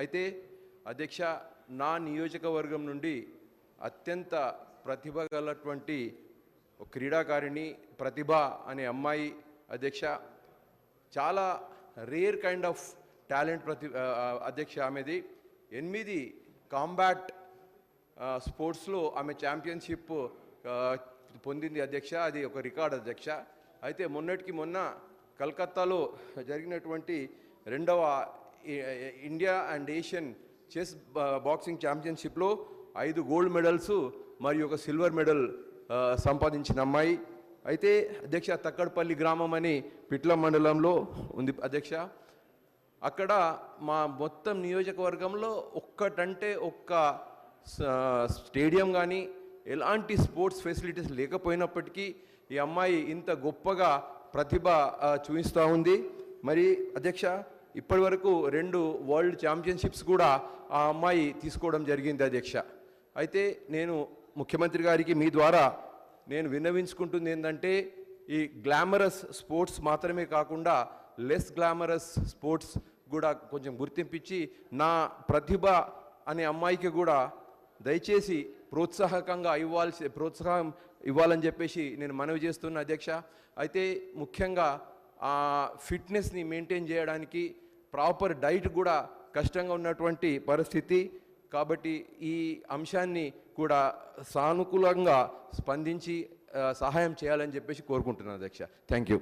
అయితే అధ్యక్ష నా నియోజకవర్గం నుండి అత్యంత ప్రతిభ గలటువంటి క్రీడాకారిణి ప్రతిభ అనే అమ్మాయి అధ్యక్ష చాలా రేర్ కైండ్ ఆఫ్ టాలెంట్ ప్రతి అధ్యక్ష ఆమెది. ఎనిమిది కాంబాట్ స్పోర్ట్స్లో ఆమె ఛాంపియన్షిప్ పొందింది అధ్యక్ష. అది ఒక రికార్డ్ అధ్యక్ష. అయితే మొన్నటికి మొన్న కలకత్తాలో జరిగినటువంటి రెండవ India and Asian chess boxing ఛాంపియన్షిప్లో ఐదు గోల్డ్ మెడల్స్ మరియు ఒక సిల్వర్ మెడల్ uh, సంపాదించిన అమ్మాయి. అయితే అధ్యక్ష తక్కడపల్లి గ్రామం అని పిట్ల మండలంలో ఉంది అధ్యక్ష. అక్కడ మా మొత్తం నియోజకవర్గంలో ఒక్కటంటే ఒక్క స్టేడియం కానీ ఎలాంటి స్పోర్ట్స్ ఫెసిలిటీస్ లేకపోయినప్పటికీ ఈ అమ్మాయి ఇంత గొప్పగా ప్రతిభ చూపిస్తూ ఉంది. మరి అధ్యక్ష ఇప్పటి వరకు రెండు వరల్డ్ ఛాంపియన్షిప్స్ కూడా ఆ అమ్మాయి తీసుకోవడం జరిగింది అధ్యక్ష. అయితే నేను ముఖ్యమంత్రి గారికి మీ ద్వారా నేను విన్నవించుకుంటుంది ఏంటంటే ఈ గ్లామరస్ స్పోర్ట్స్ మాత్రమే కాకుండా లెస్ గ్లామరస్ స్పోర్ట్స్ కూడా కొంచెం గుర్తింపించి నా ప్రతిభ అనే అమ్మాయికి కూడా దయచేసి ప్రోత్సాహకంగా ఇవ్వాల్సి ప్రోత్సాహం ఇవ్వాలని చెప్పేసి నేను మనవి చేస్తున్న అధ్యక్ష. అయితే ముఖ్యంగా ఆ ఫిట్నెస్ని మెయింటైన్ చేయడానికి ప్రాపర్ డైట్ కూడా కష్టంగా ఉన్నటువంటి పరిస్థితి. కాబట్టి ఈ అంశాన్ని కూడా సానుకూలంగా స్పందించి సహాయం చేయాలని చెప్పేసి కోరుకుంటున్నాను అధ్యక్ష. Thank you.